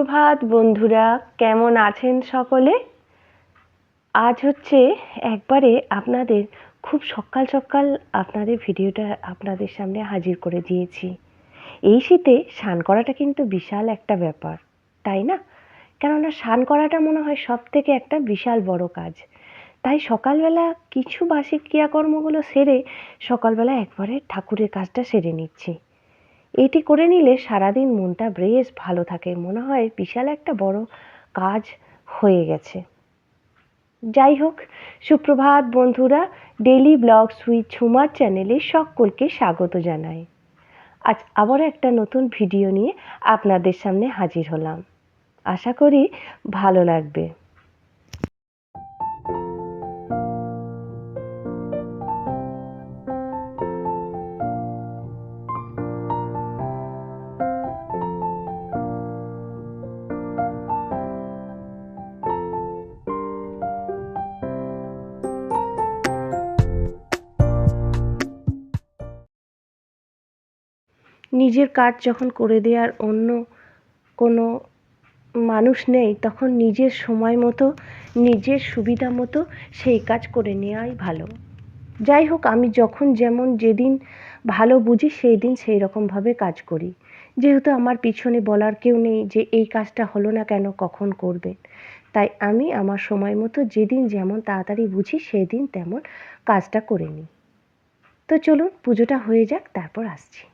সুপ্রভাত বন্ধুরা, কেমন আছেন সকলে? আজ হচ্ছে একবারে আপনাদের, খুব সকাল সকাল আপনাদের ভিডিওটা আপনাদের সামনে হাজির করে দিয়েছি। এই শীতে স্নান করাটা কিন্তু বিশাল একটা ব্যাপার, তাই না? কেননা স্নান করাটা মনে হয় সব থেকে একটা বিশাল বড় কাজ। তাই সকালবেলা কিছু বাসি ক্রিয়াকর্মগুলো সেরে সকালবেলা একবারে ঠাকুরের কাজটা সেরে নিচ্ছি। এটি করে নিলে সারাদিন মনটা বেশ ভালো থাকে। মনে হয় বিশাল একটা বড় কাজ হয়ে গেছে। যাই হোক, সুপ্রভাত বন্ধুরা ডেলি ব্লগ সুইট ঝুমার চ্যানেলে সকলকে স্বাগত জানাই। আজ আবারও একটা নতুন ভিডিও নিয়ে আপনাদের সামনে হাজির হলাম। আশা করি ভালো লাগবে। নিজের কাজ যখন করে দেওয়ার অন্য কোনো মানুষ নেই, তখন নিজের সময় মতো, নিজের সুবিধা মতো সেই কাজ করে নেওয়াই ভালো। যাই হোক, আমি যখন যেমন যেদিন ভালো বুঝি, সেই দিন সেই রকমভাবে কাজ করি। যেহেতু আমার পিছনে বলার কেউ নেই যে এই কাজটা হলো না কেন, কখন করবে। তাই আমি আমার সময় মতো যেদিন যেমন তাড়াতাড়ি বুঝি সেই দিন তেমন কাজটা করে নিই। তো চলুন, পুজোটা হয়ে যাক, তারপর আসছি।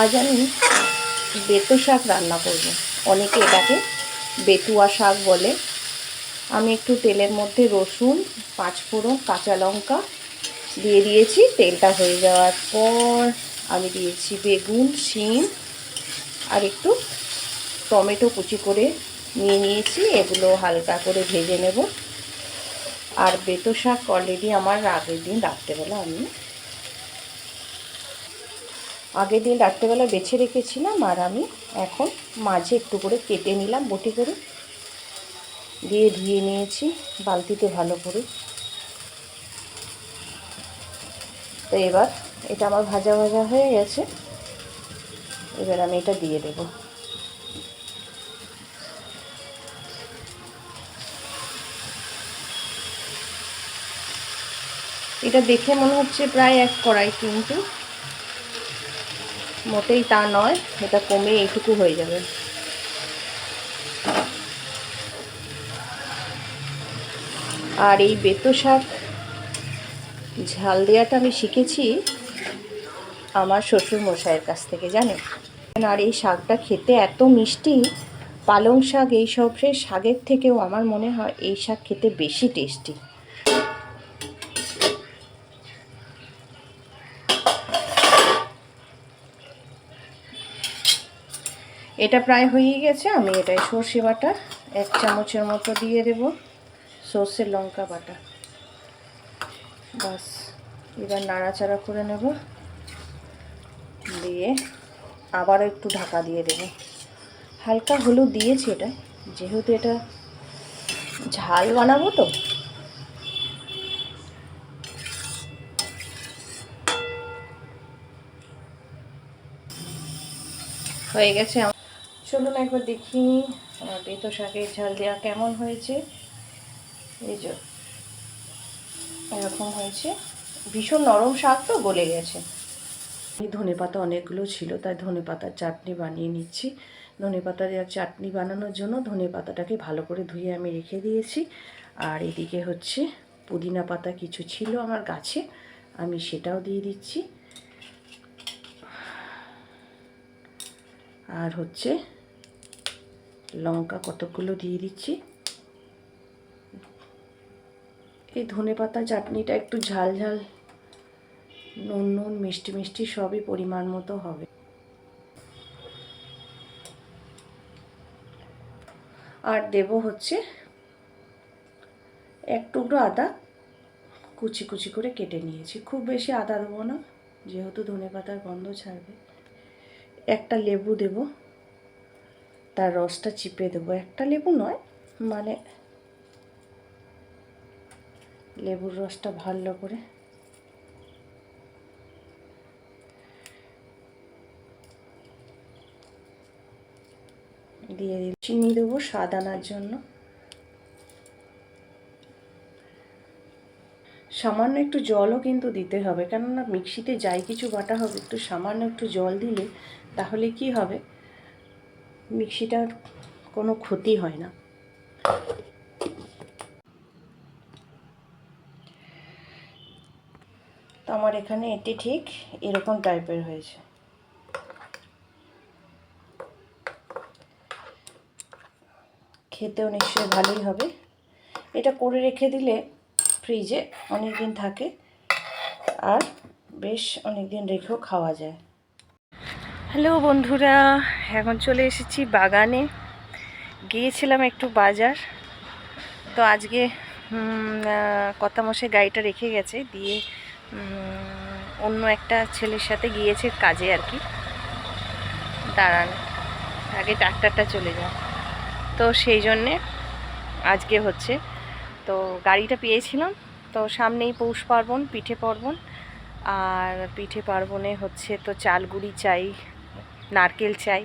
আজ আমি বেতো শাক রান্না করব। অনেকে এটাকে বেতুয়া শাক বলে। আমি একটু তেলের মধ্যে রসুন, পাঁচফোড়ন, কাঁচা লঙ্কা দিয়ে দিয়েছি। তেলটা হয়ে যাওয়ার পর আমি দিয়েছি বেগুন, শিম আর একটু টমেটো কুচি করে নিয়ে নিয়েছি। এগুলো হালকা করে ভেজে নেব। আর বেতো শাক অলরেডি আমার আগের দিন রাত্রেবেলা আমি আগের দিন রাত্রেবেলা বেছে রেখেছিলাম আর আমি এখন মাঝে একটু করে কেটে নিলাম বটি করে। দিয়ে ধুয়ে নিয়েছি বালতিতে ভালো করে। তো এবার এটা আমার ভাজা ভাজা হয়ে গেছে। এবার আমি এটা দিয়ে দেব। এটা দেখে মনে হচ্ছে প্রায় এক কড়াই কিন্তু। মোটেই তা নয়, এটা কমে এইটুকু হয়ে যাবে। আর এই বেতো শাক, ঝাল দেওয়াটা আমি শিখেছি আমার শ্বশুর মশাইয়ের কাছ থেকে, জানেন? আর এই শাকটা খেতে এত মিষ্টি, পালং শাক এই সব শাকের থেকেও আমার মনে হয় এই শাক খেতে বেশি টেস্টি এটা প্রায় হয়েই গেছে, আমি এটাই সর্ষে বাটা, এক চামচের মতো দিয়ে দেব সর্ষে লঙ্কা বাটা। বাস, এবার নাড়াচাড়া করে নেব। দিয়ে আবারও একটু ঢাকা দিয়ে দেব। হালকা হলুদ দিয়েছি এটা, যেহেতু এটা ঝাল বানাবো তো। হয়ে গেছে চলুন একবার দেখি, আমার বেতো শাকের ঝাল দেওয়া কেমন হয়েছে। এই যে, এরকম হয়েছে। ভীষণ নরম শাক তো, গলে গেছে। ধনে পাতা অনেকগুলো ছিল, তাই ধনে পাতার চাটনি বানিয়ে নিচ্ছি। ধনে পাতা দেওয়ার চাটনি বানানোর জন্য ধনে পাতাটাকে ভালো করে ধুয়ে আমি রেখে দিয়েছি। আর এদিকে হচ্ছে পুদিনা পাতা কিছু ছিল আমার গাছে, আমি সেটাও দিয়ে দিচ্ছি। আর হচ্ছে লঙ্কা কতগুলো দিয়ে দিচ্ছি। এই ধনে পাতা চাটনিটা একটু ঝাল ঝাল, নুন নুন, মিষ্টি মিষ্টি সবই পরিমাণ মতো হবে। আর দেব হচ্ছে এক টুকরো আদা কুচি কুচি করে কেটে নিয়েছি। খুব বেশি আদা দেবো না, যেহেতু ধনে পাতার গন্ধ ছাড়বে। একটা লেবু দেব। তার রসটা চিপে দেবো। একটা লেবু নয় মানে লেবুর রসটা ভালো করে দিয়ে দিই চিনি দেবো স্বাদ আনার জন্য। সামান্য একটু জলও কিন্তু দিতে হবে, কেননা মিক্সিতে যাই কিছু বাটা হবে, একটু সামান্য একটু জল দিলে তাহলে কি হবে? মিক্সিটার কোনো ক্ষতি হয় না। তো আমার এখানে এটি ঠিক এরকম টাইপের হয়েছে। খেতেও নিশ্চয়ই ভালোই হবে। এটা করে রেখে দিলে ফ্রিজে অনেক দিন থাকে আর বেশ অনেক দিন রেখেও খাওয়া যায়। হ্যালো বন্ধুরা, এখন চলে এসেছি বাগানে। গিয়েছিলাম একটু বাজার। তো আজকে মশাই গাড়িটা রেখে গেছে, দিয়ে অন্য একটা ছেলের সাথে গিয়েছে কাজে আর কি। দাঁড়ান, আগে ডাক্তারটা চলে যায় তো সেই জন্যে আজকে হচ্ছে, তো গাড়িটা পেয়েছিলাম। তো সামনেই পৌষ পার্বণ, পিঠে পার্বণ। আর পিঠে পার্বণে হচ্ছে তো চালগুড়ি চাই নারকেল চাই।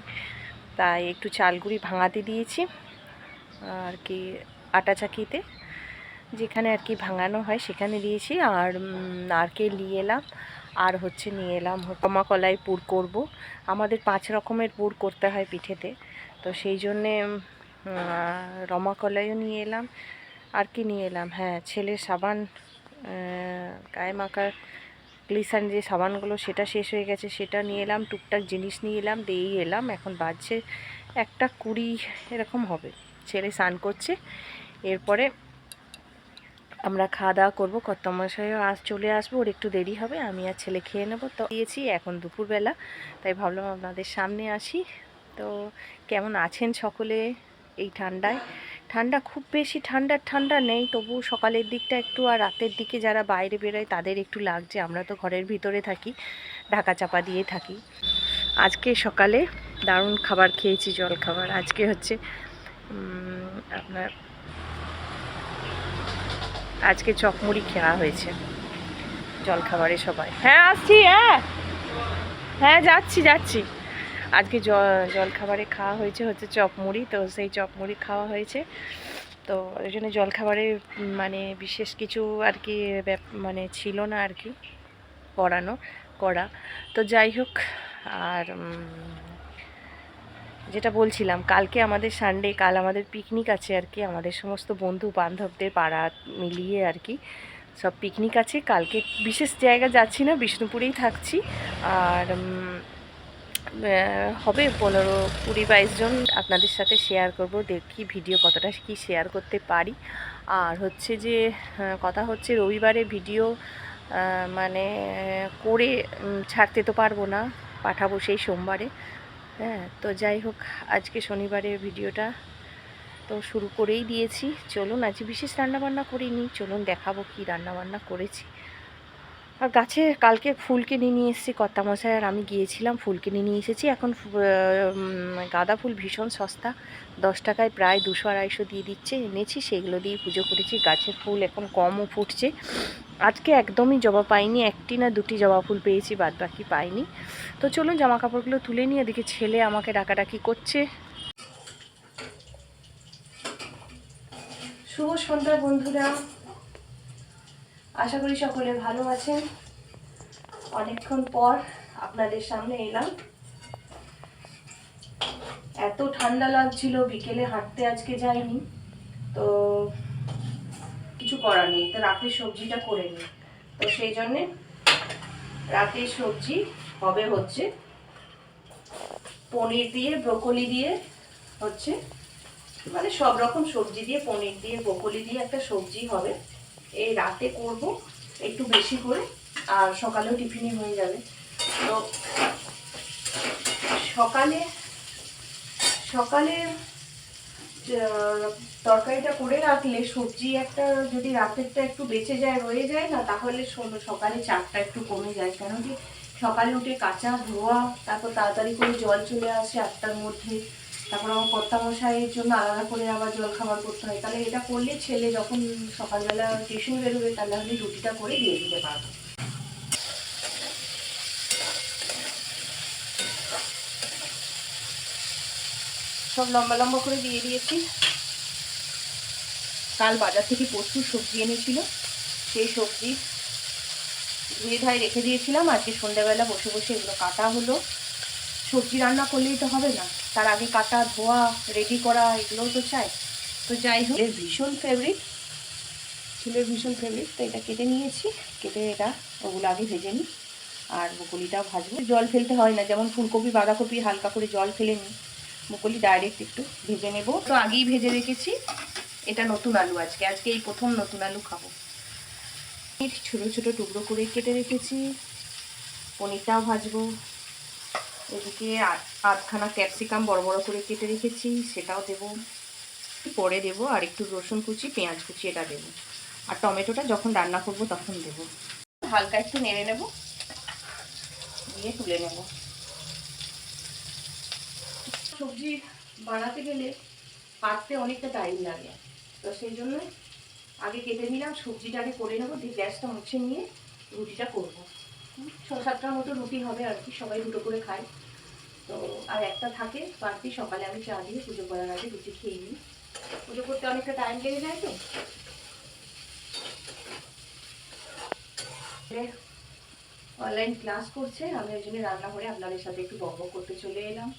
তাই একটু চালগুড়ি ভাঙাতে দিয়েছি। আর কি আটা চাকিতে, যেখানে আর কি ভাঙানো হয় সেখানে দিয়েছি। আর নারকেল নিয়ে এলাম। আর হচ্ছে নিয়ে এলাম কমা কলাই পুর করব। আমাদের পাঁচ রকমের পুর করতে হয় পিঠেতে। তো সেই জন্যে রমা কলাইও নিয়ে এলাম। আর কি নিয়ে এলাম? হ্যাঁ ছেলের সাবান গায়ে মাখার গ্লিসান যে সাবানগুলো, সেটা শেষ হয়ে গেছে, সেটা নিয়ে এলাম, টুকটাক জিনিস নিয়ে এলাম দিয়েই এলাম, এখন বাজছে একটা কুড়ি, এরকম হবে। ছেলে স্নান করছে, এরপরে আমরা খাওয়া দাওয়া করব, কর্তমশাইও আজ চলে আসব, ওর একটু দেরি হবে, আমি আর ছেলে খেয়ে নেব। তো দিয়েছি, এখন দুপুরবেলা, তাই ভাবলাম আপনাদের সামনে আসি। তো কেমন আছেন সকলে এই ঠান্ডায়? ঠান্ডা, খুব বেশি ঠান্ডা ঠান্ডা নেই। তবু সকালের দিকটা একটু আর রাতের দিকে যারা বাইরে বেরোয় তাদের একটু লাগছে। আমরা তো ঘরের ভিতরে থাকি, ঢাকা চাপা দিয়ে থাকি। আজকে সকালে দারুণ খাবার খেয়েছি, জল খাবার। আজকে হচ্ছে আপনার আজকে চকমুড়ি খাওয়া হয়েছে, জল খাবারে সবাই। হ্যাঁ আসছি হ্যাঁ। হ্যাঁ যাচ্ছি যাচ্ছি। আজকে জল খাবারে খাওয়া হয়েছে হচ্ছে চপমুড়ি, তো সেই চপমুড়ি খাওয়া হয়েছে। তো ওই জন্য জলখাবারে মানে বিশেষ কিছু আর কি মানে ছিল না আর কি করানো করা। তো যাই হোক, আর যেটা বলছিলাম, কালকে আমাদের সানডে কাল আমাদের পিকনিক আছে আর কি, আমাদের সমস্ত বন্ধু বান্ধবদের পাড়া মিলিয়ে আর কি, সব পিকনিক আছে। কালকে বিশেষ জায়গা যাচ্ছি না, বিষ্ণুপুরেই থাকছি। আর হবে পনেরো কুড়ি বাইশ জন আপনাদের সাথে শেয়ার করব, দেখি ভিডিও কতটা কি শেয়ার করতে পারি। আর হচ্ছে যে কথা হচ্ছে রবিবারে ভিডিও মানে করে ছাড়তে তো পারব না, পাঠাবো সেই সোমবারে। হ্যাঁ তো যাই হোক, আজকে শনিবারের ভিডিওটা তো শুরু করেই দিয়েছি। চলুন আজ বিশেষ রান্নাবান্না করিনি, চলুন দেখাবো কি রান্নাবান্না করেছি। আর গাছে কালকে ফুল কিনে নিয়ে এসেছি, কর্তামশাই আর আমি গিয়েছিলাম, ফুল কিনে নিয়ে এসেছি। এখন গাঁদা ফুল ভীষণ সস্তা, দশ টাকায় প্রায় দুশো আড়াইশো দিয়ে দিচ্ছে, এনেছি, সেগুলো দিয়ে পুজো করেছি। গাছের ফুল এখন কমও ফুটছে। আজকে একদমই জবা পাইনি, একটি না দুটি জবা ফুল পেয়েছি, বাদ বাকি পাইনি। তো চলুন জামা কাপড়গুলো তুলে নিয়ে এদিকে ছেলে আমাকে ডাকাডাকি করছে। শুভ সন্ধ্যা বন্ধুরা। আশা করি সকলে ভালো আছেন। অনেকক্ষণ পর আপনাদের সামনে এলাম। এত ঠান্ডা লাগছিল, বিকেলে হাঁটতে আজকে যাইনি। তো কিছু করার নেই, তো রাতের সবজিটা করে নিই। তো সেই জন্যে রাতের সবজি হবে হচ্ছে পনির দিয়ে, ব্রোকলি দিয়ে হচ্ছে। মানে সব রকম সবজি দিয়ে, পনির দিয়ে, ব্রোকলি দিয়ে একটা সবজি হবে। এই রাতে করব একটু বেশি করে, আর সকালেও টিফিনই হয়ে যাবে। তো সকালে সকালে তরকারিটা করে রাখলে সবজি একটা যদি রাতেরটা একটু বেঁচে যায়, রয়ে যায় না, তাহলে সকালে চাপটা একটু কমে যায়। কেন কি সকালে উঠে কাঁচা ধোয়া, তারপর তাড়াতাড়ি করে জল চলে আসে আটটার মধ্যে তারপর আমার কর্তা মশাইয়ের জন্য আলাদা করে আবার জল খাবার করতে হয়। তাহলে এটা করলে ছেলে যখন সকালবেলা টিউশন বেরোবে, তাহলে আমি রুটিটা করে দিয়ে দিতে পারব। সব লম্বা লম্বা করে দিয়ে দিয়েছি। কাল বাজার থেকে প্রচুর সবজি এনেছিল, সেই সবজি ধুয়ে ধায় রেখে দিয়েছিলাম। আজকে সন্ধ্যাবেলা বসে বসে এগুলো কাটা হলো। সবজি রান্না করলেই তো হবে না। তার আগে কাটা ধোয়া রেডি করা এগুলোও তো চাই। তো যাই হোক এর ভীষণ ফেভারিট ছেলের ভীষণ ফেভারিট তো এটা কেটে নিয়েছি। কেটে এটা ওগুলো আগে ভেজে নিই। আর বকুলিটাও ভাজবো। জল ফেলতে হয় না যেমন ফুলকপি বাঁধাকপি হালকা করে জল ফেলে নিই। বকুলি ডাইরেক্ট একটু ভেজে নেব। তো আগেই ভেজে রেখেছি। এটা নতুন আলু আজকে। আজকে এই প্রথম নতুন আলু খাব। ছোটো ছোটো টুকরো করে কেটে রেখেছি। পনিরটাও ভাজবো। এদিকে আধ- আধখানা ক্যাপসিকাম বড় বড় করে কেটে রেখেছি, সেটাও দেবো। পরে দেবো, আর একটু রসুন কুচি, পেঁয়াজ কুচি, এটা দেবো। আর টমেটোটা যখন রান্না করব তখন দেবো। হালকা একটু নেড়ে নেব, দিয়ে তুলে নেব। সবজি বানাতে গেলে কাটতে অনেকটা টাইম লাগে। তো সেই জন্য আগে কেটে নিলাম সবজিটা আগে করে নেব, দিয়ে গ্যাসটা মুছে নিয়ে রুটিটা করব। ছ সাতটার মতো রুটি হবে আর কি, সবাই দুটো করে খায়। তো আর একটা থাকে, বাড়তি সকালে আমি চা দিয়ে পুজো করার আগে রুটি খেয়ে নিই। পুজো করতে অনেকটা টাইম লেগে যায় তো। অনলাইন ক্লাস করছে, আমি ওই জন্য রান্না করে আপনাদের সাথে একটু বক করতে চলে এলাম।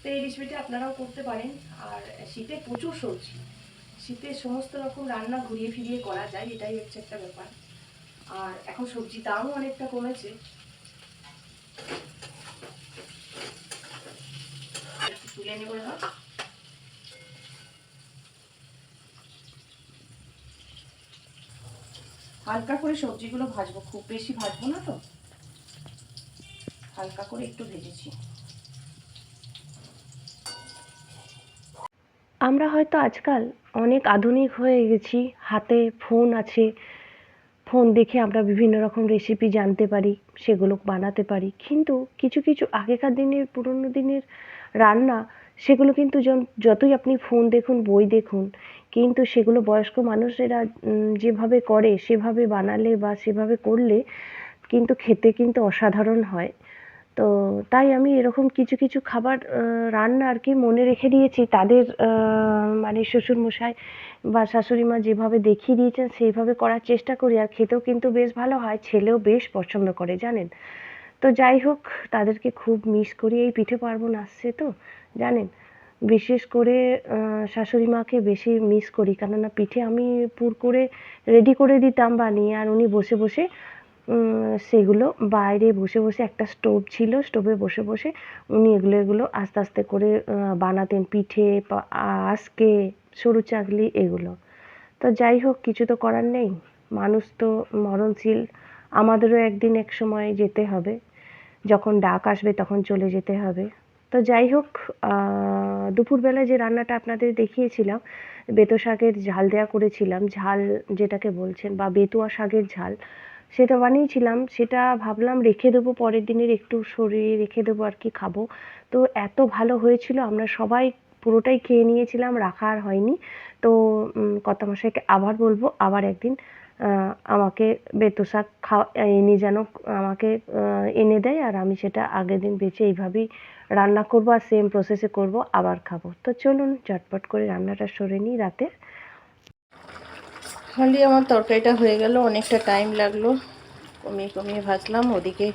তো এই রেসিপিটা আপনারাও করতে পারেন। আর শীতে প্রচুর সবজি। শীতে সমস্ত রকম রান্না ঘুরিয়ে ফিরিয়ে করা যায়, এটাই হচ্ছে একটা ব্যাপার। আর এখন সবজি দামও অনেকটা কমেছে। তুলে হালকা করে সবজিগুলো ভাজবো, খুব বেশি ভাজবো না তো। হালকা করে একটু ভেজেছি। আমরা হয়তো আজকাল অনেক আধুনিক হয়ে গেছি, হাতে ফোন আছে ফোন দেখে আমরা বিভিন্ন রকম রেসিপি জানতে পারি, সেগুলো বানাতে পারি। কিন্তু কিছু কিছু আগেকার দিনের, পুরনো দিনের রান্না, সেগুলো কিন্তু যতই আপনি ফোন দেখুন, বই দেখুন, কিন্তু সেগুলো বয়স্ক মানুষেরা যেভাবে করে, সেভাবে বানালে বা সেভাবে করলে কিন্তু খেতে কিন্তু অসাধারণ হয়। তো তাই আমি এরকম কিছু কিছু খাবার রান্না আর কি মনে রেখে দিয়েছি। তাদের মানে শ্বশুরমশাই বা শাশুড়ি মা যেভাবে দেখিয়ে দিয়েছেন, সেইভাবে করার চেষ্টা করি। আর খেতেও কিন্তু বেশ ভালো হয়, ছেলেও বেশ পছন্দ করে, জানেন? তো যাই হোক, তাদেরকে খুব মিস করি। এই পিঠে পার্বণ আসছে তো, জানেন? বিশেষ করে শাশুড়ি মাকে বেশি মিস করি। কেননা পিঠে আমি পুর করে রেডি করে দিতাম বানিয়ে। আর উনি বসে বসে সেগুলো বাইরে বসে বসে একটা স্টোভ ছিল স্টোভে বসে বসে উনি এগুলো এগুলো আস্তে আস্তে করে বানাতেন পিঠে আজকে সরু চাকলি এগুলো। তো যাই হোক কিছু তো করার নেই। মানুষ তো মরণশীল। আমাদেরও একদিন এক সময় যেতে হবে। যখন ডাক আসবে তখন চলে যেতে হবে। তো যাই হোক আহ, দুপুরবেলা যে রান্নাটা আপনাদের দেখিয়েছিলাম বেতো শাকের ঝাল দেওয়া করেছিলাম ঝাল যেটাকে বলছেন বা বেতুয়া শাকের ঝাল সেটা বানিয়েছিলাম, সেটা ভাবলাম রেখে দেবো, পরের দিনের একটু সরিয়ে রেখে দেবো আর কি খাব। তো এত ভালো হয়েছিল, আমরা সবাই পুরোটাই খেয়ে নিয়েছিলাম, রাখা আর হয়নি। তো কত কর্তামশাইকে আবার বলব, আবার একদিন আমাকে বেতো শাক খাওয়া, এনে যেন আমাকে এনে দেয় আর আমি সেটা আগের দিন বেঁচে এইভাবেই রান্না করব আর সেম প্রসেসে করব, আবার খাব। তো চলুন চটপট করে রান্নাটা সরে নিই রাতে। খালি আমার তরকারিটা হয়ে গেল, অনেকটা টাইম লাগল। কমিয়ে কমিয়ে ভাজলাম, ওদিকে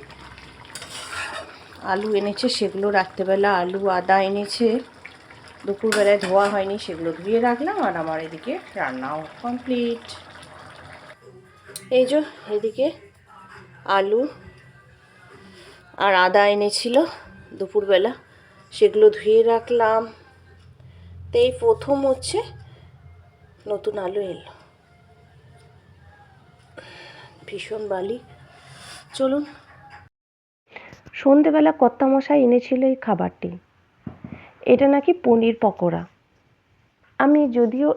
আলু এনেছে, সেগুলো রাত্রেবেলা আলু, আদা এনেছে। দুপুরবেলায় ধোয়া হয়নি, সেগুলো ধুয়ে রাখলাম আর আমার এদিকে রান্নাও কমপ্লিট এই যে, এদিকে আলু আর আদা এনেছিল দুপুরবেলা, সেগুলো ধুয়ে রাখলাম। তো এই প্রথম হচ্ছে নতুন আলু এলো। ভীষণ বালি। চলুন। সন্ধেবেলা কর্তামশাই এনেছিল এই খাবারটি। এটা নাকি পনির পকোড়া। আমি যদিও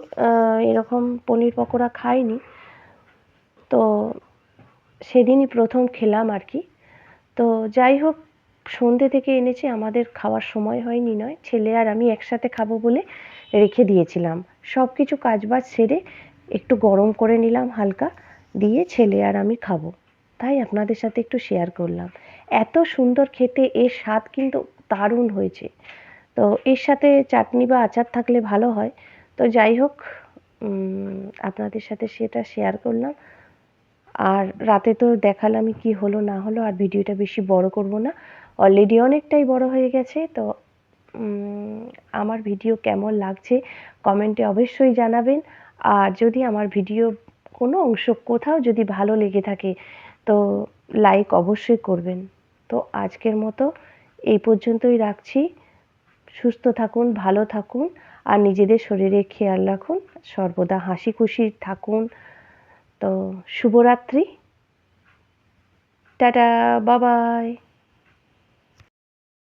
এরকম পনির পকোড়া খাইনি, তো সেদিনই প্রথম খেলাম আর কি। তো যাই হোক, সন্ধে থেকে এনেছে, আমাদের খাওয়ার সময় হয়নি নয়, ছেলে আর আমি একসাথে খাব বলে রেখে দিয়েছিলাম। সব কিছু কাজবাজ সেরে একটু গরম করে নিলাম হালকা। দিয়ে ছেলে আর আমি খাব। তাই আপনাদের সাথে একটু শেয়ার করলাম। এত সুন্দর খেতে, এর স্বাদ কিন্তু দারুণ হয়েছে। তো এর সাথে চাটনি বা আচার থাকলে ভালো হয়। তো যাই হোক আপনাদের সাথে সেটা শেয়ার করলাম। আর রাতে তো দেখালামই কি হলো, না হলো, আর ভিডিওটা বেশি বড় করব না। অলরেডি অনেকটাই বড় হয়ে গেছে। তো আমার ভিডিও কেমন লাগছে কমেন্টে অবশ্যই জানাবেন। আর যদি আমার ভিডিও কোনো অংশ কোথাও যদি ভালো লেগে থাকে, তো লাইক অবশ্যই করবেন। তো আজকের মতো এই পর্যন্তই রাখছি। সুস্থ থাকুন, ভালো থাকুন, আর নিজেদের শরীরে খেয়াল রাখুন। সর্বদা হাসি খুশি থাকুন। তো শুভরাত্রি। টাটা, বাবাই।